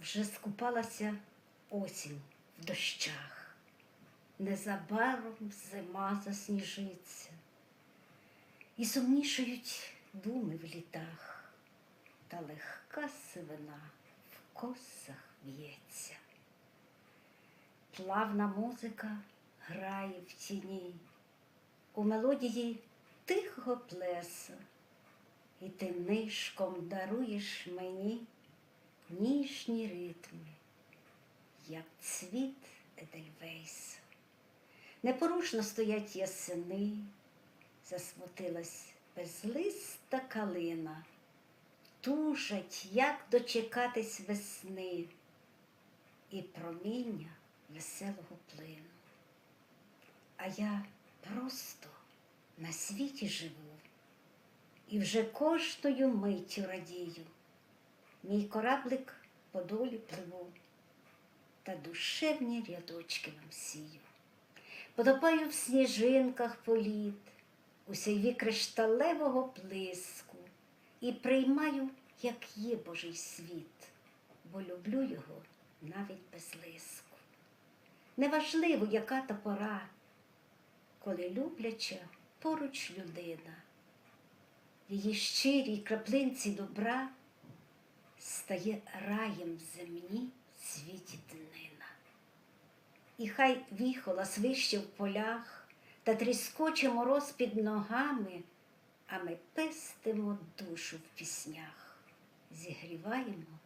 вже скупалася осінь в дощах. Незабаром зима засніжиться, і сумнішають думи в літах, та легка сивина в косах в'ється. Плавна музика грає в тіні, у мелодії тихого плеса, і ти нишком даруєш мені ніжні ритми, як цвіт Едельвейса. Непорушно стоять ясени, засмутилась безлиста калина, тужать, як дочекатись весни і проміння веселого плину. А я просто на світі живу і вже кожною миттю радію. Мій кораблик по долі пливу, та душевні рядочки вам сію. Потопаю в сніжинках політ, у сяйві кришталевого плиску, і приймаю, як є Божий світ, бо люблю його навіть без лиску. Неважливо, яка та пора, коли любляча поруч людина, її щирій краплинці добра стає раєм в земні світі днина. І хай віхола свище в полях та тріскоче мороз під ногами, а ми пестимо душу в піснях, зігріваємо